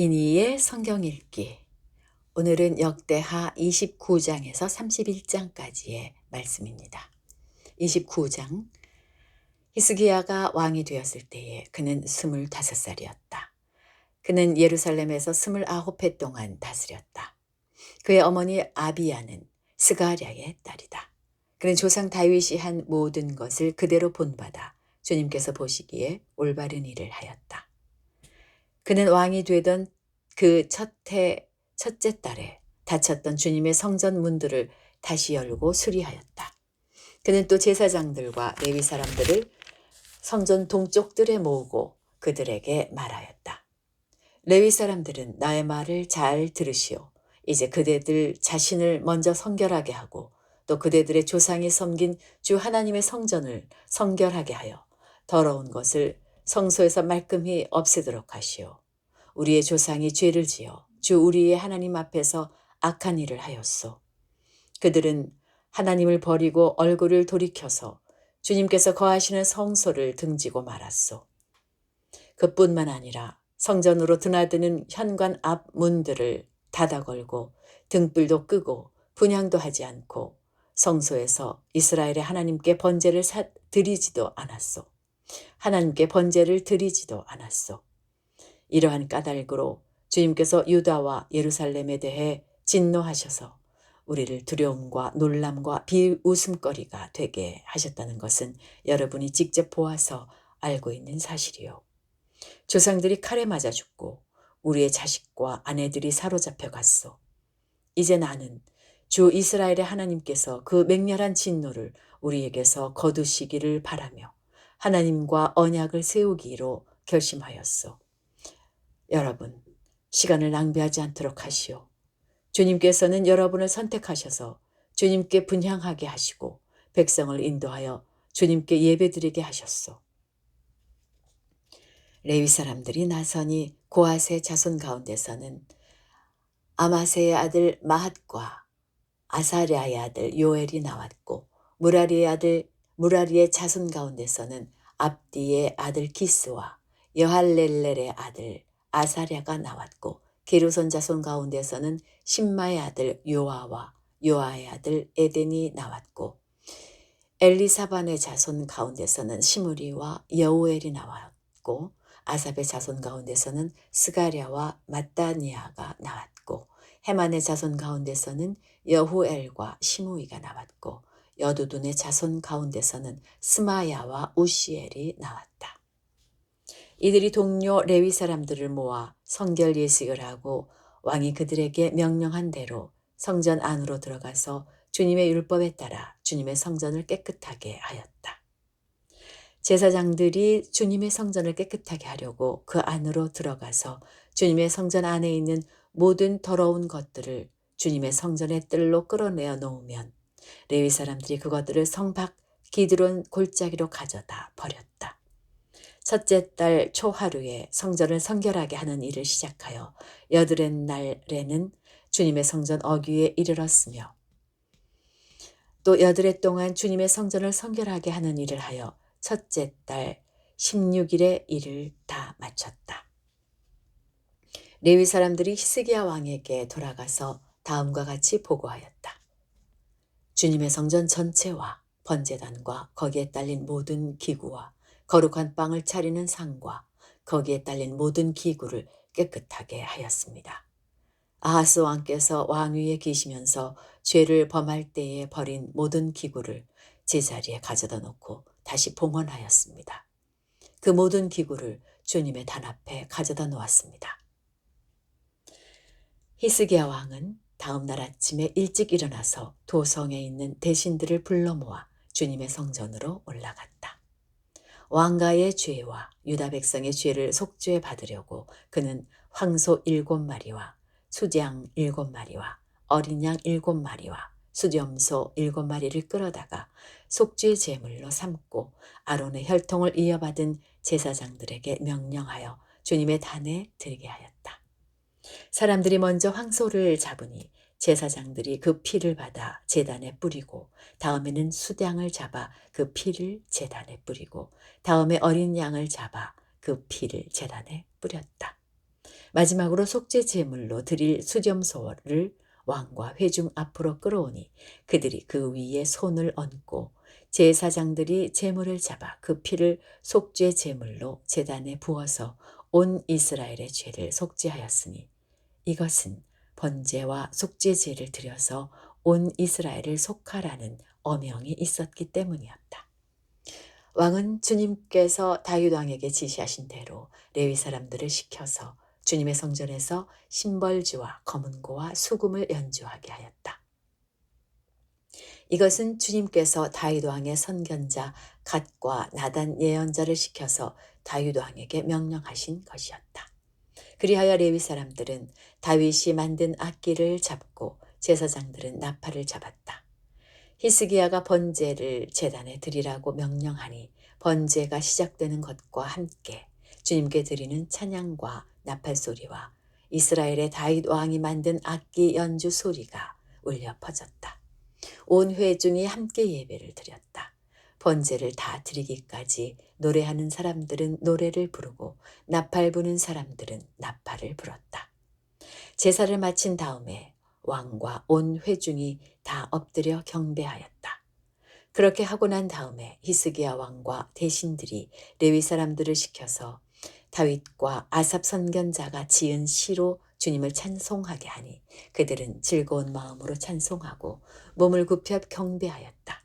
이니의 성경 읽기. 오늘은 역대하 29장에서 31장까지의 말씀입니다. 29장. 히스기야가 왕이 되었을 때에 그는 25살이었다. 그는 예루살렘에서 29해 동안 다스렸다. 그의 어머니 아비야는 스가랴의 딸이다. 그는 조상 다윗이 한 모든 것을 그대로 본받아 주님께서 보시기에 올바른 일을 하였다. 그는 왕이 되던 그 첫해 첫째 달에 닫혔던 주님의 성전 문들을 다시 열고 수리하였다. 그는 또 제사장들과 레위 사람들을 성전 동쪽들에 모으고 그들에게 말하였다. 레위 사람들은 나의 말을 잘 들으시오. 이제 그대들 자신을 먼저 성결하게 하고 또 그대들의 조상이 섬긴 주 하나님의 성전을 성결하게 하여 더러운 것을 성소에서 말끔히 없애도록 하시오. 우리의 조상이 죄를 지어 주 우리의 하나님 앞에서 악한 일을 하였소. 그들은 하나님을 버리고 얼굴을 돌이켜서 주님께서 거하시는 성소를 등지고 말았소. 그뿐만 아니라 성전으로 드나드는 현관 앞 문들을 닫아 걸고 등불도 끄고 분향도 하지 않고 성소에서 이스라엘의 하나님께 번제를 드리지도 않았소. 하나님께 번제를 드리지도 않았소. 이러한 까닭으로 주님께서 유다와 예루살렘에 대해 진노하셔서 우리를 두려움과 놀람과 비웃음거리가 되게 하셨다는 것은 여러분이 직접 보아서 알고 있는 사실이요. 조상들이 칼에 맞아 죽고 우리의 자식과 아내들이 사로잡혀 갔소. 이제 나는 주 이스라엘의 하나님께서 그 맹렬한 진노를 우리에게서 거두시기를 바라며 하나님과 언약을 세우기로 결심하였소. 여러분, 시간을 낭비하지 않도록 하시오. 주님께서는 여러분을 선택하셔서 주님께 분향하게 하시고 백성을 인도하여 주님께 예배드리게 하셨소. 레위 사람들이 나선이 고아세 자손 가운데서는 아마세의 아들 마핫과 아사랴의 아들 요엘이 나왔고 무라리의 아들 무라리의 자손 가운데서는 압디의 아들 기스와 여할렐렐의 아들 아사랴가 나왔고 게르손 자손 가운데서는 신마의 아들 요아와 요아의 아들 에덴이 나왔고 엘리사반의 자손 가운데서는 시무리와 여우엘이 나왔고 아삽의 자손 가운데서는 스가랴와 마따니아가 나왔고 헤만의 자손 가운데서는 여후엘과 시무이가 나왔고 여두둔의 자손 가운데서는 스마야와 우시엘이 나왔다. 이들이 동료 레위 사람들을 모아 성결 예식을 하고 왕이 그들에게 명령한 대로 성전 안으로 들어가서 주님의 율법에 따라 주님의 성전을 깨끗하게 하였다. 제사장들이 주님의 성전을 깨끗하게 하려고 그 안으로 들어가서 주님의 성전 안에 있는 모든 더러운 것들을 주님의 성전의 뜰로 끌어내어 놓으면 레위 사람들이 그것들을 성 밖 기드론 골짜기로 가져다 버렸다. 첫째 달 초하루에 성전을 성결하게 하는 일을 시작하여 여드렛 날에는 주님의 성전 어귀에 이르렀으며 또 여드렛 동안 주님의 성전을 성결하게 하는 일을 하여 첫째 달 16일의 일을 다 마쳤다. 레위 사람들이 히스기야 왕에게 돌아가서 다음과 같이 보고하였다. 주님의 성전 전체와 번제단과 거기에 딸린 모든 기구와 거룩한 빵을 차리는 상과 거기에 딸린 모든 기구를 깨끗하게 하였습니다. 아하스 왕께서 왕위에 계시면서 죄를 범할 때에 버린 모든 기구를 제자리에 가져다 놓고 다시 봉헌하였습니다. 그 모든 기구를 주님의 단 앞에 가져다 놓았습니다. 히스기야 왕은 다음 날 아침에 일찍 일어나서 도성에 있는 대신들을 불러 모아 주님의 성전으로 올라갔다. 왕가의 죄와 유다 백성의 죄를 속죄 받으려고 그는 황소 일곱 마리와 수장 일곱 마리와 어린 양 일곱 마리와 수염소 일곱 마리를 끌어다가 속죄 제물로 삼고 아론의 혈통을 이어받은 제사장들에게 명령하여 주님의 단에 들게 하였다. 사람들이 먼저 황소를 잡으니 제사장들이 그 피를 받아 재단에 뿌리고 다음에는 수량을 잡아 그 피를 재단에 뿌리고 다음에 어린 양을 잡아 그 피를 재단에 뿌렸다. 마지막으로 속죄 제물로 드릴 수점소를 왕과 회중 앞으로 끌어오니 그들이 그 위에 손을 얹고 제사장들이 제물을 잡아 그 피를 속죄 제물로 제단에 부어서 온 이스라엘의 죄를 속죄하였으니 이것은 번제와 속죄제를 드려서 온 이스라엘을 속하라는 어명이 있었기 때문이었다. 왕은 주님께서 다윗 왕에게 지시하신 대로 레위 사람들을 시켜서 주님의 성전에서 심벌주와 검은고와 수금을 연주하게 하였다. 이것은 주님께서 다윗 왕의 선견자 갓과 나단 예언자를 시켜서 다윗 왕에게 명령하신 것이었다. 그리하여 레위 사람들은 다윗이 만든 악기를 잡고 제사장들은 나팔을 잡았다. 히스기야가 번제를 제단에 드리라고 명령하니 번제가 시작되는 것과 함께 주님께 드리는 찬양과 나팔 소리와 이스라엘의 다윗 왕이 만든 악기 연주 소리가 울려 퍼졌다. 온 회중이 함께 예배를 드렸다. 번제를 다 드리기까지 노래하는 사람들은 노래를 부르고 나팔 부는 사람들은 나팔을 불었다. 제사를 마친 다음에 왕과 온 회중이 다 엎드려 경배하였다. 그렇게 하고 난 다음에 히스기야 왕과 대신들이 레위 사람들을 시켜서 다윗과 아삽 선견자가 지은 시로 주님을 찬송하게 하니 그들은 즐거운 마음으로 찬송하고 몸을 굽혀 경배하였다.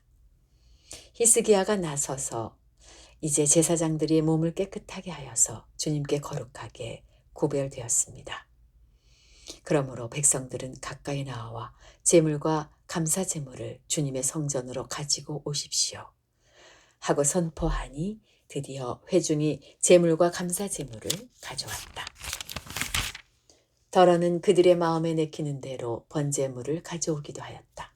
히스기야가 나서서 이제 제사장들이 몸을 깨끗하게 하여서 주님께 거룩하게 구별되었습니다. 그러므로 백성들은 가까이 나와 제물과 감사 제물을 주님의 성전으로 가지고 오십시오. 하고 선포하니 드디어 회중이 제물과 감사 제물을 가져왔다. 더러는 그들의 마음에 내키는 대로 번제물을 가져오기도 하였다.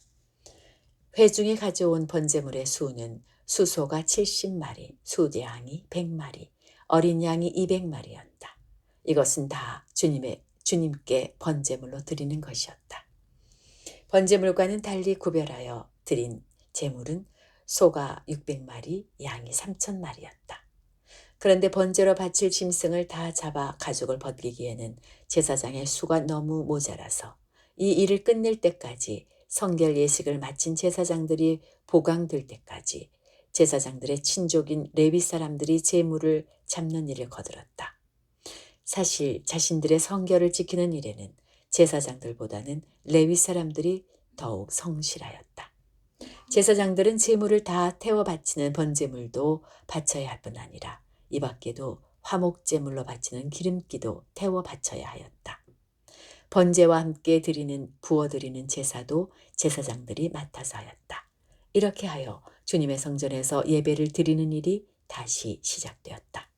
회중이 가져온 번제물의 수는 수소가 70마리, 수대양이 100마리, 어린 양이 200마리였다. 이것은 다 주님의 주님께 번제물로 드리는 것이었다. 번제물과는 달리 구별하여 드린 제물은 소가 600마리, 양이 3천마리였다. 그런데 번제로 바칠 짐승을 다 잡아 가죽을 벗기기에는 제사장의 수가 너무 모자라서 이 일을 끝낼 때까지 성결 예식을 마친 제사장들이 보강될 때까지 제사장들의 친족인 레위 사람들이 제물을 잡는 일을 거들었다. 사실 자신들의 성결을 지키는 일에는 제사장들보다는 레위 사람들이 더욱 성실하였다. 제사장들은 제물을 다 태워 바치는 번제물도 바쳐야 할 뿐 아니라 이 밖에도 화목제물로 바치는 기름기도 태워 바쳐야 하였다. 번제와 함께 드리는 부어 드리는 제사도 제사장들이 맡아서 하였다. 이렇게 하여 주님의 성전에서 예배를 드리는 일이 다시 시작되었다.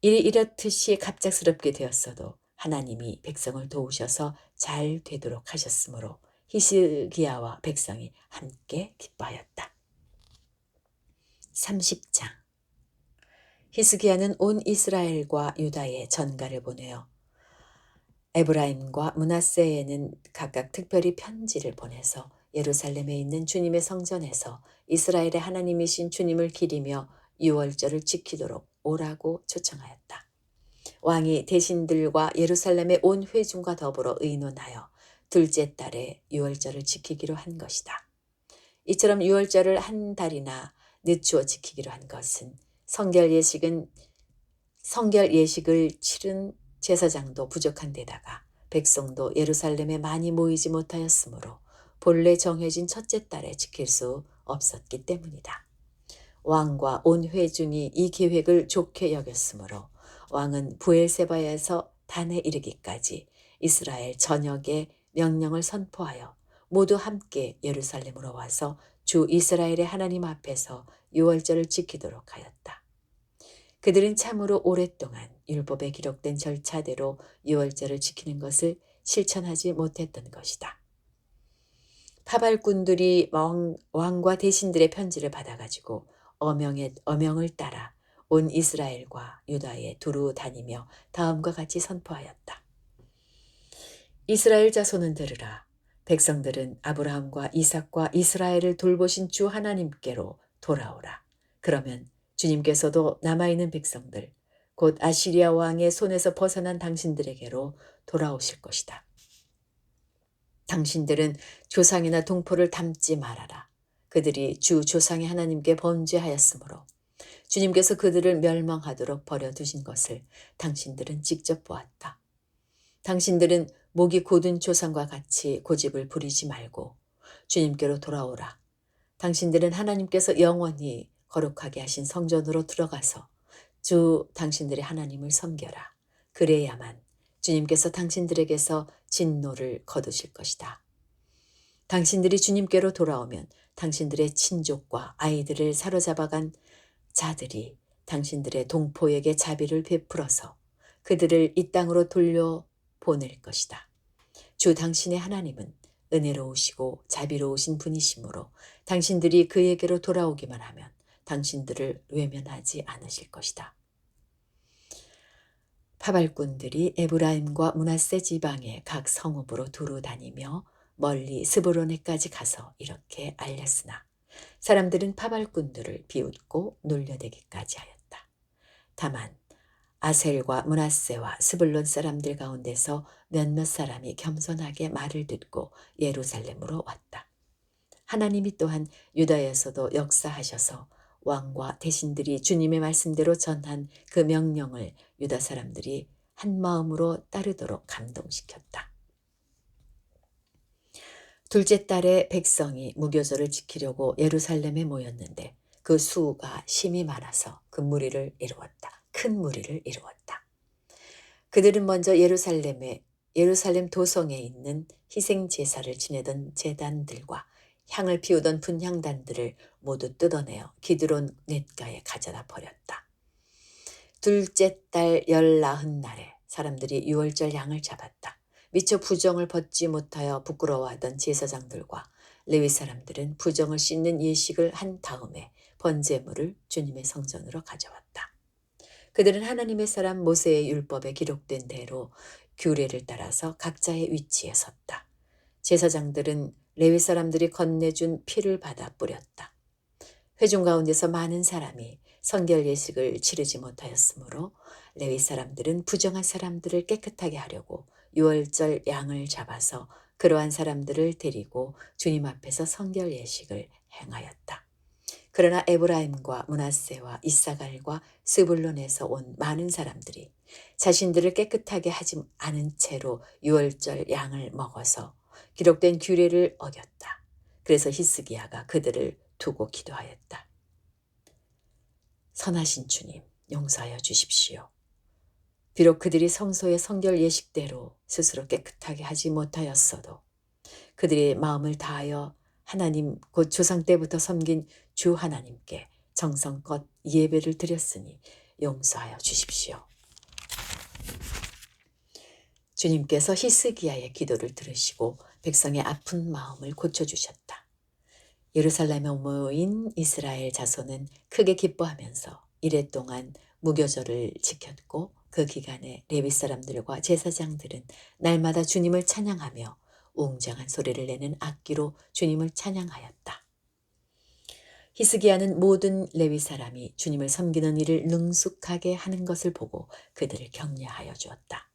일이 이렇듯이 갑작스럽게 되었어도 하나님이 백성을 도우셔서 잘 되도록 하셨으므로 히스기야와 백성이 함께 기뻐하였다. 30장 히스기야는 온 이스라엘과 유다에 전가를 보내어 에브라임과 문하세에는 각각 특별히 편지를 보내서 예루살렘에 있는 주님의 성전에서 이스라엘의 하나님이신 주님을 기리며 유월절을 지키도록 오라고 초청하였다. 왕이 대신들과 예루살렘의 온 회중과 더불어 의논하여 둘째 달에 유월절을 지키기로 한 것이다. 이처럼 유월절을 한 달이나 늦추어 지키기로 한 것은 성결 예식은 성결 예식을 치른 제사장도 부족한 데다가 백성도 예루살렘에 많이 모이지 못하였으므로 본래 정해진 첫째 달에 지킬 수 없었기 때문이다. 왕과 온 회중이 이 계획을 좋게 여겼으므로 왕은 부엘세바에서 단에 이르기까지 이스라엘 전역에 명령을 선포하여 모두 함께 예루살렘으로 와서 주 이스라엘의 하나님 앞에서 유월절을 지키도록 하였다. 그들은 참으로 오랫동안 율법에 기록된 절차대로 유월절을 지키는 것을 실천하지 못했던 것이다. 파발꾼들이 왕 과 대신들의 편지를 받아가지고 어명의, 어명을 따라 온 이스라엘과 유다에 두루 다니며 다음과 같이 선포하였다. 이스라엘 자손은 들으라. 백성들은 아브라함과 이삭과 이스라엘을 돌보신 주 하나님께로 돌아오라. 그러면 주님께서도 남아있는 백성들, 곧 아시리아 왕의 손에서 벗어난 당신들에게로 돌아오실 것이다. 당신들은 조상이나 동포를 닮지 말아라. 그들이 주 조상의 하나님께 범죄하였으므로 주님께서 그들을 멸망하도록 버려두신 것을 당신들은 직접 보았다. 당신들은 목이 곧은 조상과 같이 고집을 부리지 말고 주님께로 돌아오라. 당신들은 하나님께서 영원히 거룩하게 하신 성전으로 들어가서 주 당신들의 하나님을 섬겨라. 그래야만 주님께서 당신들에게서 진노를 거두실 것이다. 당신들이 주님께로 돌아오면 당신들의 친족과 아이들을 사로잡아간 자들이 당신들의 동포에게 자비를 베풀어서 그들을 이 땅으로 돌려 보낼 것이다. 주 당신의 하나님은 은혜로우시고 자비로우신 분이시므로 당신들이 그에게로 돌아오기만 하면 당신들을 외면하지 않으실 것이다. 파발꾼들이 에브라임과 문하세 지방의 각 성읍으로 두루 다니며 멀리 스브론에까지 가서 이렇게 알렸으나 사람들은 파발꾼들을 비웃고 놀려대기까지 하였다. 다만 아셀과 문하세와 스불론 사람들 가운데서 몇몇 사람이 겸손하게 말을 듣고 예루살렘으로 왔다. 하나님이 또한 유다에서도 역사하셔서 왕과 대신들이 주님의 말씀대로 전한 그 명령을 유다 사람들이 한 마음으로 따르도록 감동시켰다. 둘째 달에 백성이 무교절을 지키려고 예루살렘에 모였는데 그 수가 심이 많아서 그 무리를 이루었다. 큰 무리를 이루었다. 그들은 먼저 예루살렘에 예루살렘 도성에 있는 희생 제사를 지내던 제단들과 향을 피우던 분향단들을 모두 뜯어내어 기드론 냇가에 가져다 버렸다. 둘째 달 열나흔 날에 사람들이 유월절 양을 잡았다. 미처 부정을 벗지 못하여 부끄러워하던 제사장들과 레위 사람들은 부정을 씻는 예식을 한 다음에 번제물을 주님의 성전으로 가져왔다. 그들은 하나님의 사람 모세의 율법에 기록된 대로 규례를 따라서 각자의 위치에 섰다. 제사장들은 레위 사람들이 건네준 피를 받아 뿌렸다. 회중 가운데서 많은 사람이 성결 예식을 치르지 못하였으므로 레위 사람들은 부정한 사람들을 깨끗하게 하려고 유월절 양을 잡아서 그러한 사람들을 데리고 주님 앞에서 성결 예식을 행하였다. 그러나 에브라임과 문하세와 이사갈과 스불론에서 온 많은 사람들이 자신들을 깨끗하게 하지 않은 채로 유월절 양을 먹어서 기록된 규례를 어겼다. 그래서 히스기야가 그들을 두고 기도하였다. 선하신 주님, 용서하여 주십시오. 비록 그들이 성소의 성결 예식대로 스스로 깨끗하게 하지 못하였어도 그들의 마음을 다하여 하나님 곧 조상 때부터 섬긴 주 하나님께 정성껏 예배를 드렸으니 용서하여 주십시오. 주님께서 히스기야의 기도를 들으시고 백성의 아픈 마음을 고쳐주셨다. 예루살렘에 모인 이스라엘 자손은 크게 기뻐하면서 이래 동안 무교절을 지켰고 그 기간에 레위 사람들과 제사장들은 날마다 주님을 찬양하며 웅장한 소리를 내는 악기로 주님을 찬양하였다. 히스기야는 모든 레위 사람이 주님을 섬기는 일을 능숙하게 하는 것을 보고 그들을 격려하여 주었다.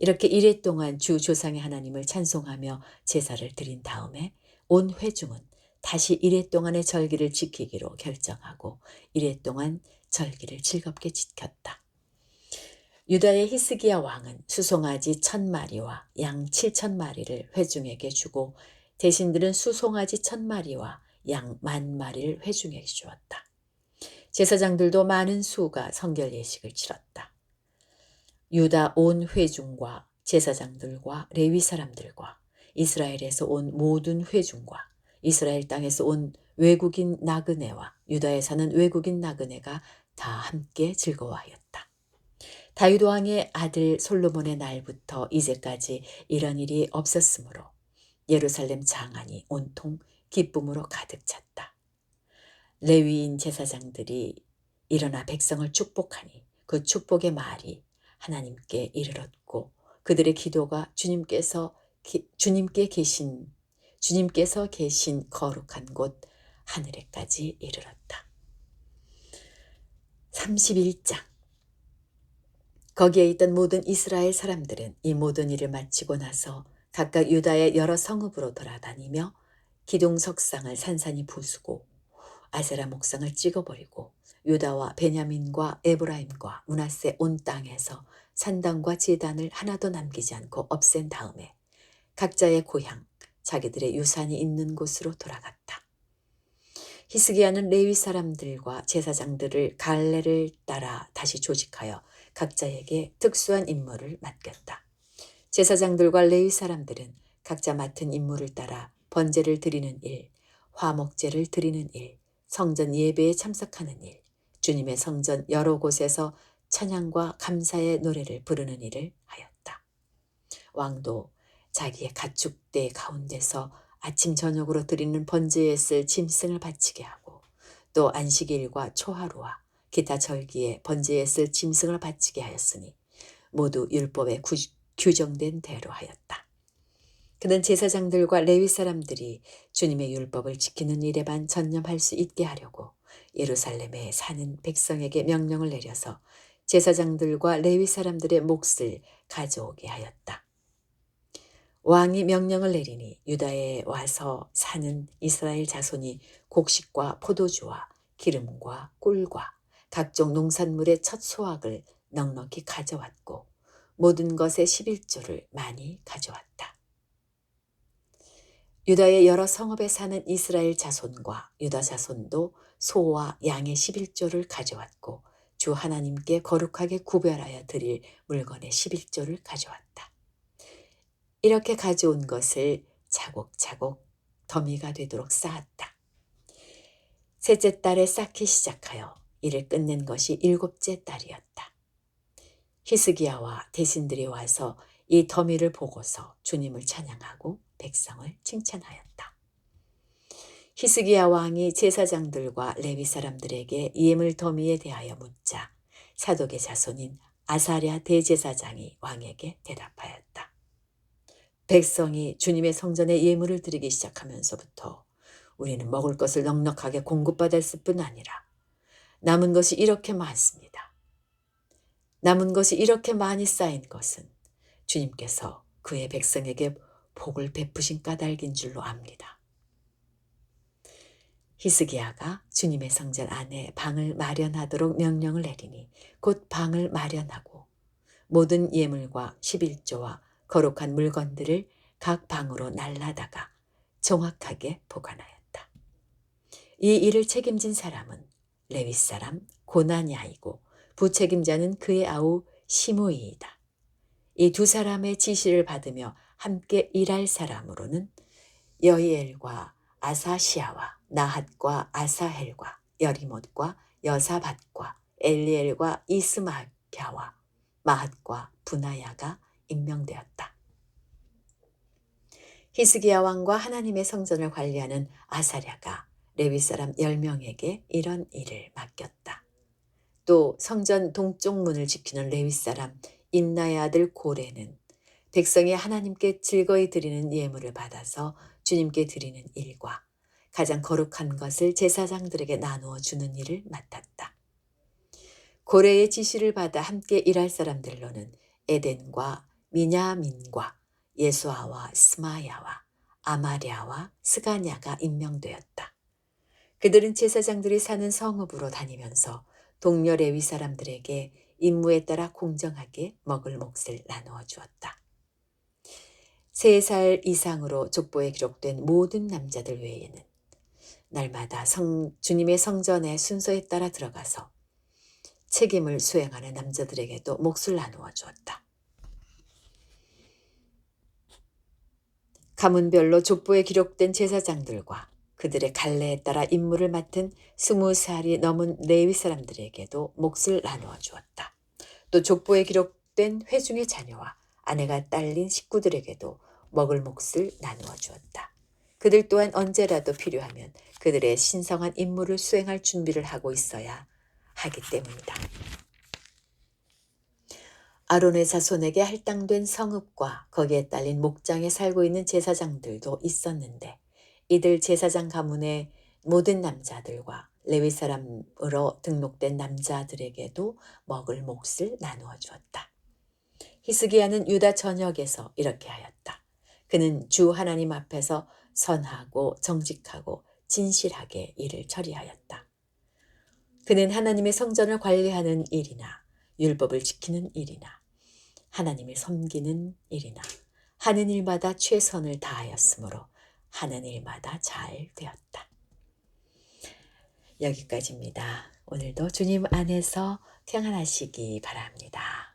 이렇게 이래 동안 주 조상의 하나님을 찬송하며 제사를 드린 다음에 온 회중은 다시 이래 동안의 절기를 지키기로 결정하고 이래 동안 절기를 즐겁게 지켰다. 유다의 히스기야 왕은 수송아지 천 마리와 양 칠천 마리를 회중에게 주고 대신들은 수송아지 천 마리와 양 만 마리를 회중에게 주었다. 제사장들도 많은 수가 성결 예식을 치렀다. 유다 온 회중과 제사장들과 레위 사람들과 이스라엘에서 온 모든 회중과 이스라엘 땅에서 온 외국인 나그네와 유다에 사는 외국인 나그네가 다 함께 즐거워하였다. 다윗 왕의 아들 솔로몬의 날부터 이제까지 이런 일이 없었으므로 예루살렘 장안이 온통 기쁨으로 가득 찼다. 레위인 제사장들이 일어나 백성을 축복하니 그 축복의 말이 하나님께 이르렀고 그들의 기도가 주님께서 주님께 계신 주님께서 계신 거룩한 곳 하늘에까지 이르렀다. 31장 거기에 있던 모든 이스라엘 사람들은 이 모든 일을 마치고 나서 각각 유다의 여러 성읍으로 돌아다니며 기둥 석상을 산산히 부수고 아세라 목상을 찍어버리고 유다와 베냐민과 에브라임과 문하세 온 땅에서 산당과 제단을 하나도 남기지 않고 없앤 다음에 각자의 고향, 자기들의 유산이 있는 곳으로 돌아갔다. 히스기야는 레위 사람들과 제사장들을 갈래를 따라 다시 조직하여 각자에게 특수한 임무를 맡겼다. 제사장들과 레위 사람들은 각자 맡은 임무를 따라 번제를 드리는 일, 화목제를 드리는 일, 성전 예배에 참석하는 일, 주님의 성전 여러 곳에서 찬양과 감사의 노래를 부르는 일을 하였다. 왕도 자기의 가축대 가운데서 아침 저녁으로 드리는 번제에 쓸 짐승을 바치게 하고 또 안식일과 초하루와 기타 절기에 번제에 쓸 짐승을 바치게 하였으니 모두 율법에 구, 규정된 대로 하였다. 그는 제사장들과 레위 사람들이 주님의 율법을 지키는 일에만 전념할 수 있게 하려고 예루살렘에 사는 백성에게 명령을 내려서 제사장들과 레위 사람들의 몫을 가져오게 하였다. 왕이 명령을 내리니 유다에 와서 사는 이스라엘 자손이 곡식과 포도주와 기름과 꿀과 각종 농산물의 첫 소확을 넉넉히 가져왔고 모든 것의 11조를 많이 가져왔다. 유다의 여러 성읍에 사는 이스라엘 자손과 유다 자손도 소와 양의 11조를 가져왔고 주 하나님께 거룩하게 구별하여 드릴 물건의 11조를 가져왔다. 이렇게 가져온 것을 차곡차곡 더미가 되도록 쌓았다. 셋째 달에 쌓기 시작하여 이를 끝낸 것이 일곱째 달이었다. 히스기야와 대신들이 와서 이 더미를 보고서 주님을 찬양하고 백성을 칭찬하였다. 히스기야 왕이 제사장들과 레위 사람들에게 예물 더미에 대하여 묻자 사독의 자손인 아사랴 대제사장이 왕에게 대답하였다. 백성이 주님의 성전에 예물을 드리기 시작하면서부터 우리는 먹을 것을 넉넉하게 공급받았을 뿐 아니라 남은 것이 이렇게 많습니다. 남은 것이 이렇게 많이 쌓인 것은 주님께서 그의 백성에게 복을 베푸신 까닭인 줄로 압니다. 히스기야가 주님의 성전 안에 방을 마련하도록 명령을 내리니 곧 방을 마련하고 모든 예물과 11조와 거룩한 물건들을 각 방으로 날라다가 정확하게 보관하였다. 이 일을 책임진 사람은 레위 사람 고나냐이고 부책임자는 그의 아우 시므이이다. 이 두 사람의 지시를 받으며 함께 일할 사람으로는 여이엘과 아사시아와 나핫과 아사헬과 여리못과 여사밧과 엘리엘과 이스마갸와 마핫과 분하야가 임명되었다. 히스기야 왕과 하나님의 성전을 관리하는 아사랴가 레위 사람 10명에게 이런 일을 맡겼다. 또 성전 동쪽 문을 지키는 레위 사람 임나의 아들 고레는 백성이 하나님께 즐거이 드리는 예물을 받아서 주님께 드리는 일과 가장 거룩한 것을 제사장들에게 나누어 주는 일을 맡았다. 고레의 지시를 받아 함께 일할 사람들로는 에덴과 미냐민과 예수아와 스마야와 아마랴와 스가냐가 임명되었다. 그들은 제사장들이 사는 성읍으로 다니면서 동료 레위 사람들에게 임무에 따라 공정하게 먹을 몫을 나누어 주었다. 세살 이상으로 족보에 기록된 모든 남자들 외에는 날마다 성, 주님의 성전의 순서에 따라 들어가서 책임을 수행하는 남자들에게도 몫을 나누어 주었다. 가문별로 족보에 기록된 제사장들과 그들의 갈래에 따라 임무를 맡은 스무 살이 넘은 레위 사람들에게도 몫을 나누어 주었다. 또 족보에 기록된 회중의 자녀와 아내가 딸린 식구들에게도 먹을 몫을 나누어 주었다. 그들 또한 언제라도 필요하면 그들의 신성한 임무를 수행할 준비를 하고 있어야 하기 때문이다. 아론의 자손에게 할당된 성읍과 거기에 딸린 목장에 살고 있는 제사장들도 있었는데 이들 제사장 가문의 모든 남자들과 레위 사람으로 등록된 남자들에게도 먹을 몫을 나누어 주었다. 히스기야는 유다 전역에서 이렇게 하였다. 그는 주 하나님 앞에서 선하고 정직하고 진실하게 일을 처리하였다. 그는 하나님의 성전을 관리하는 일이나 율법을 지키는 일이나 하나님을 섬기는 일이나 하는 일마다 최선을 다하였으므로 하는 일마다 잘 되었다. 여기까지입니다. 오늘도 주님 안에서 평안하시기 바랍니다.